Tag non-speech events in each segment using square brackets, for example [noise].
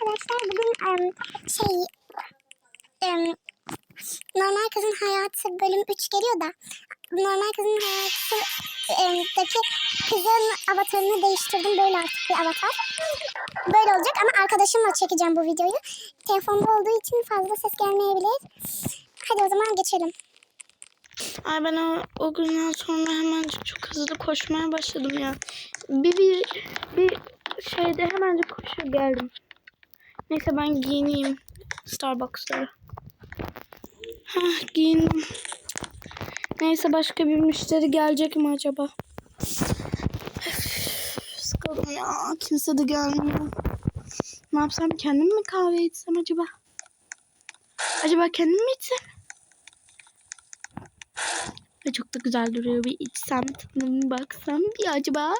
arkadaşlar bugün em, şey em, normal kızın hayatı bölüm 3 geliyor da normal kızın hayatı em, daki kızın avatarını değiştirdim böyle artık bir avatar. Böyle olacak ama arkadaşımla çekeceğim bu videoyu. Telefonda olduğu için fazla ses gelmeyebilir. Hadi o zaman geçelim. Ay ben o, o günden sonra hemencik çok hızlı koşmaya başladım ya. Bir, bir, bir şeyde hemencik koşup geldim. Neyse ben giyineyim. Starbucks'lara. Hah giyindim. Neyse başka bir müşteri gelecek mi acaba? Sıkıldım ya. Kimse de gelmiyor. Ne yapsam kendim mi kahve içsem acaba? Acaba kendim mi içsem? Çok da güzel duruyor. Bir içsem tadına baksam bir acaba?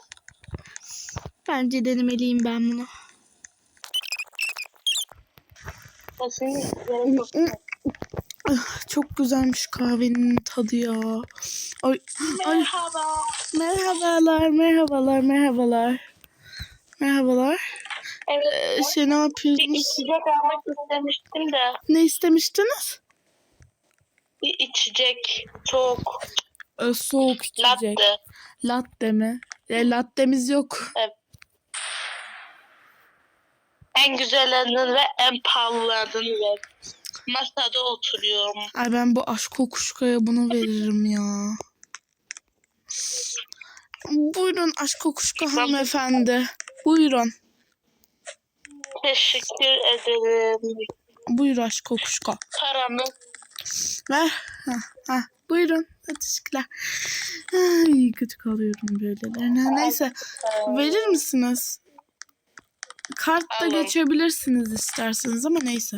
Bence denemeliyim ben bunu. Ah, Çok güzelmiş kahvenin tadı ya. Ay, ay. Merhaba. Merhabalar, merhabalar, merhabalar. Merhabalar. Evet. Ee, şey ne Bir yapıyorsunuz? içecek almak istemiştim de. Ne istemiştiniz? Bir içecek. Soğuk. Ee, soğuk içecek. Latte. Latte mi? E, lattemiz yok. En güzellerinden ve en pahalılarından ve masada oturuyorum. Ay ben bu aşk kokuşkaya bunu veririm ya. Buyurun aşk kokuşka hanımefendi. Buyurun. Teşekkür ederim. Buyur aşk kokuşka. Paramı Ver. Ha, ha. Buyurun. Teşekkürler. Ay kötü kalıyorum böylelerine. Neyse. Verir misiniz? Kartla Alın. geçebilirsiniz isterseniz ama neyse.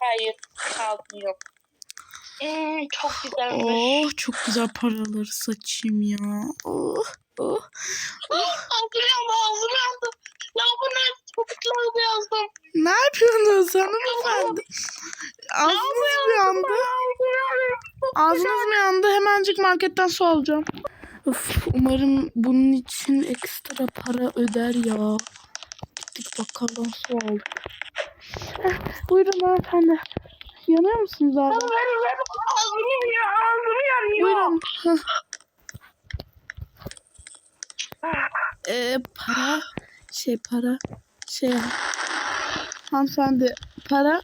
hayır kaldım yok. Hmm, çok güzelmiş. Oh çok güzel paraları saçayım ya. Oh oh. Ah, [gasps] Ağzım yandı ağzım yandı. Ya bu ne? Çocuklar yazdım. Ne yapıyorsunuz hanımefendi? Ağzınız mı yandı? Ağzınız mı yandı? Hemencik marketten su alacağım. Of, umarım bunun için ekstra para öder ya. Bakkaldan su aldık. Heh, buyurun hanımefendi. Yanıyor musunuz abi? Ver ver. Ağzım yanıyor ağzım yanıyor. Buyurun. [laughs] Ee, para şey para şey hanımefendi para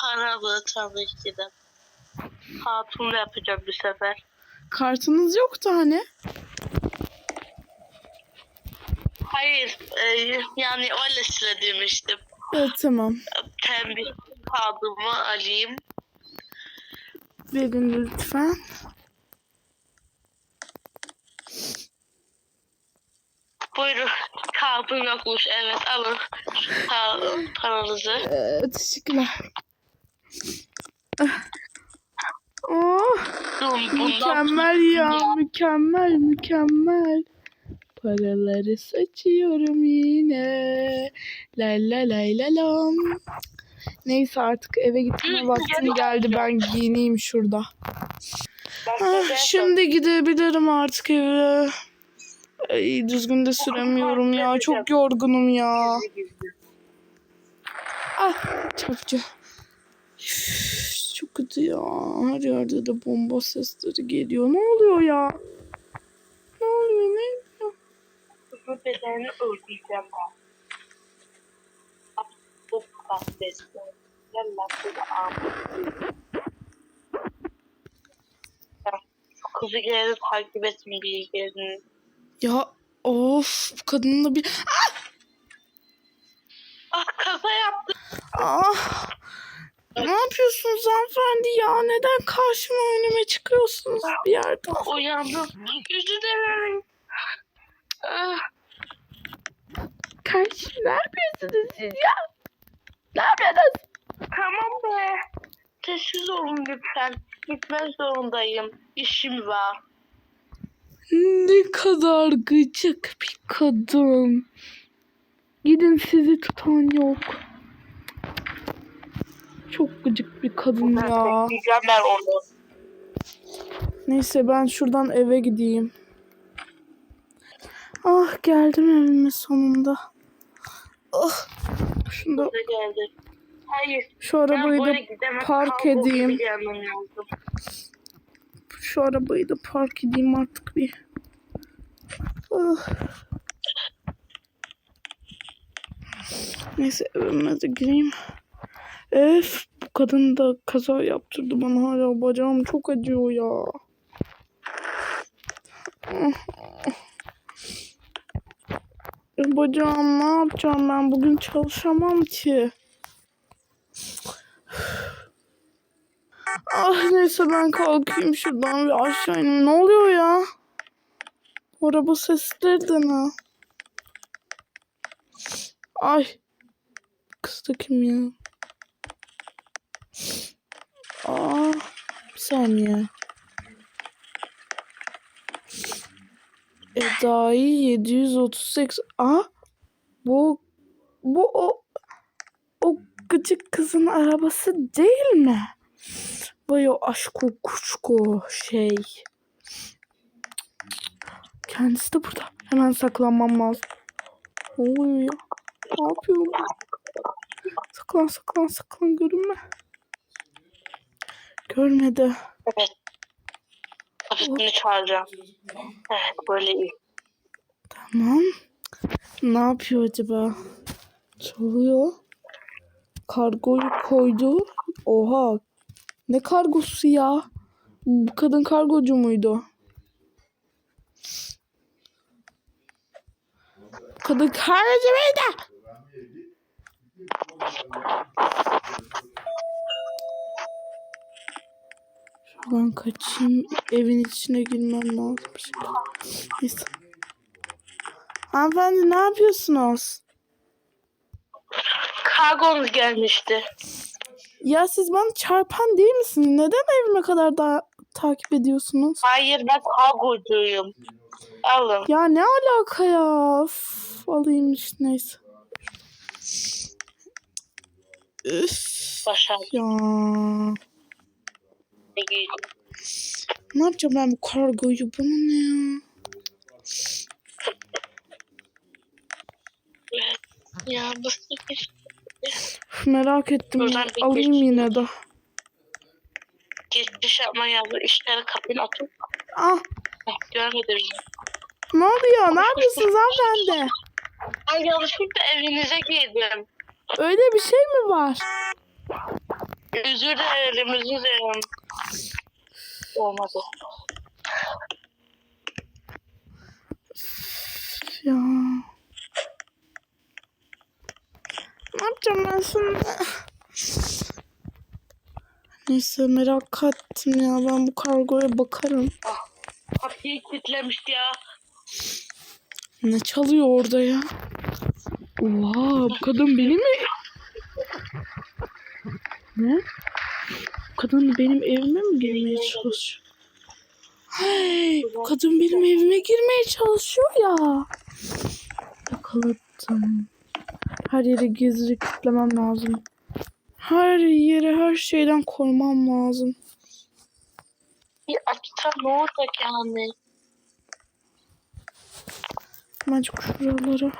Paralı tabii ki de. Hatunla yapacağım bu sefer. kartınız yoktu hani. Hayır, e, yani öyle söylemiştim. Evet tamam. Tembih kağıdımı alayım. Verin lütfen. Buyurun, kağıdım yokmuş. Evet, alın pa- paranızı. Ee, teşekkürler. Ah. Oh, mükemmel ya mükemmel mükemmel. Paraları saçıyorum yine. La la la la lam. Neyse artık eve gitme vaktim geldi. Ben giyineyim şurada. Ah, şimdi gidebilirim artık eve. Ay, düzgün de süremiyorum ya. Çok yorgunum ya. Ah çarpıcı. Çok kötü ya. Her yerde de bomba sesleri geliyor. Ne oluyor ya? Ne oluyor ne? Bu bedenini öldüreceğim ben. Bu kahvesi. Yallah bu da ağabey. Şu kızı gelip takip etsin bir yerini. Ya of da bir... Ah kaza yaptı. Ah. Ne yapıyorsunuz hanımefendi ya? Neden karşıma önüme çıkıyorsunuz bir yerden? Uyandım. Özür dilerim. Ah, Karşı ne yapıyorsunuz siz ya? Ne yapıyorsunuz? tamam be. Sessiz olun lütfen. Gitmek zorundayım. İşim var. Ne kadar gıcık bir kadın. Gidin sizi tutan yok. Çok gıcık bir kadın ya. Bekleyeceğim ben onu. Neyse ben şuradan eve gideyim. Ah geldim evime sonunda. Ah. Şunu da geldi. Hayır. şu arabayı da park edeyim. şu arabayı da park edeyim artık bir. Ah. Neyse evime de gireyim. Öf bu kadın da kaza yaptırdı bana hala bacağım çok acıyor ya. Bacağım ne yapacağım ben bugün çalışamam ki. Ah neyse ben kalkayım şuradan bir aşağı ineyim. Ne oluyor ya? Araba sesleri de ne? Ay. Kız da kim ya? Aa, bir saniye. Eda'yı 738. Aa, bu bu o o gıcık kızın arabası değil mi? Vay o aşko kuşko şey. Kendisi de burada. Hemen saklanmam lazım. Ne ya? Ne yapıyor bu? Saklan saklan saklan görünme. Görmedi. Evet. Hafifini çağıracağım. Evet böyle iyi. Tamam. Ne yapıyor acaba? Çalıyor. Kargoyu koydu. Oha. Ne kargosu ya? Bu kadın kargocu muydu? Kadın kargocu muydu? Şuradan kaçayım. Evin içine girmem lazım. bir. Neyse. Hanımefendi ne yapıyorsunuz? Kargonuz gelmişti. Ya siz bana çarpan değil misiniz? Neden evime kadar da takip ediyorsunuz? Hayır ben kargocuyum. Alın. Ya ne alaka ya? Üf, alayım işte neyse. Üf, Başarılı. ya. Ne yapacağım ben bu kargoyu? Bana ne ya? Ya bu merak ettim. ya. Buradan bir Alayım geç- yine de. Geçmiş yapma yazdı. İşleri kapıyı atıp. Ah Görmedim. ne oluyor? Ne yapıyorsunuz hanımefendi? Ay yanlışlıkla evinize girdim. Öyle bir şey mi var? Özür dilerim, özür dilerim. Olmadı. Ya. Ne yapacağım ben şimdi? Neyse merak ettim ya. Ben bu kargoya bakarım. Kapıyı kilitlemişti ya. Ne çalıyor orada ya? Oha bu kadın benim mi? Ne? Kadın benim evime mi girmeye çalışıyor? Hey, bu kadın benim evime girmeye çalışıyor ya. Yakaladım. Her yere gizli kilitlemem lazım. Her yere her şeyden korumam lazım. Bir açsam ne olacak yani? Hemencik şuralara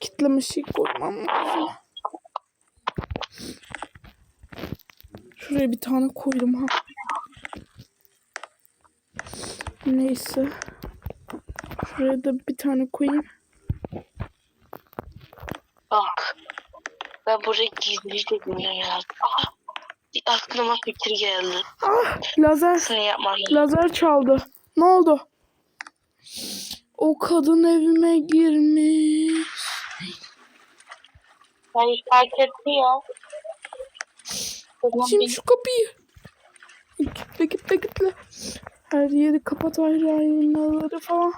kitleme şey koymam lazım. Şuraya bir tane koydum ha. Neyse. Şuraya da bir tane koyayım. Bak. Ben buraya gizlice lazım. Aha. Bir aklıma fikir geldi. Ah lazer. Seni yapmam. Lazer çaldı. Ne oldu? O kadın evime girmiş. Hayır fark etti ya. Beni- şu kapıyı. Gitle gitle gitle. Her yeri kapat ayrı falan.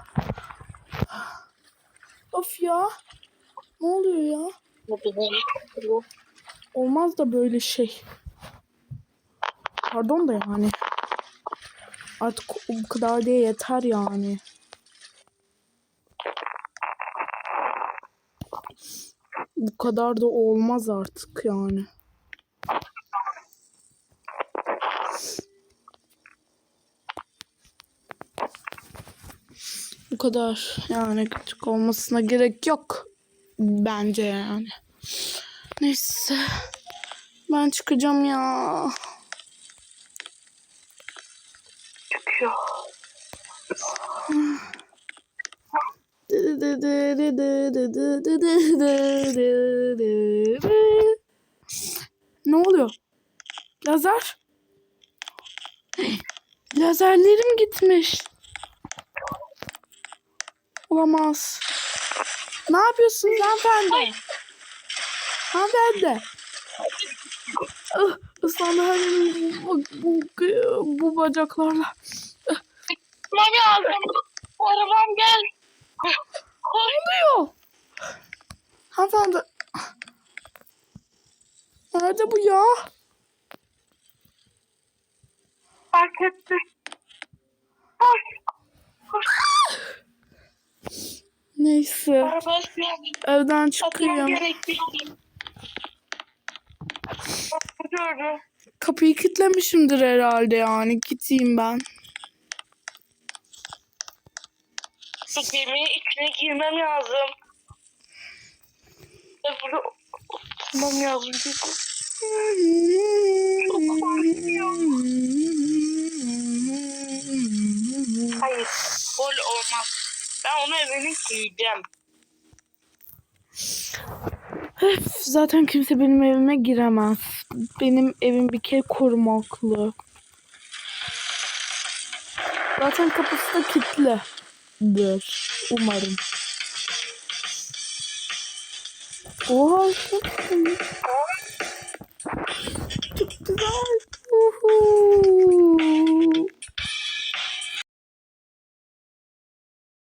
Of ya. Ne oluyor ya? Olmaz da böyle şey. Pardon da yani. Artık bu kadar diye yeter yani. Bu kadar da olmaz artık yani. Kadar yani küçük olmasına gerek yok. Bence yani. Neyse. Ben çıkacağım ya. Çıkıyor. Ne oluyor? Lazer? Lazerlerim gitmiş. Olamaz. Ne yapıyorsunuz hanımefendi? Hanımefendi. Ah, ıslandı her bu, bu, bu bacaklarla. Mami aldım. Arabam gel. oluyor? Hanımefendi. Nerede bu ya? Fark etti. Neyse. Evden. Gördüm. Kapıyı kilitlemişimdir herhalde yani. Gideyim ben. Geminin içine girmem lazım. Ben burada oturmam lazım. Hayır. Gol olmaz. Ben onu evine giyeceğim. Öf, Zaten kimse benim evime giremez. Benim evim bir kere korumaklı. Zaten kapısı da kilitlidir. Umarım. Oha çok güzel. Çok güzel. Uhu.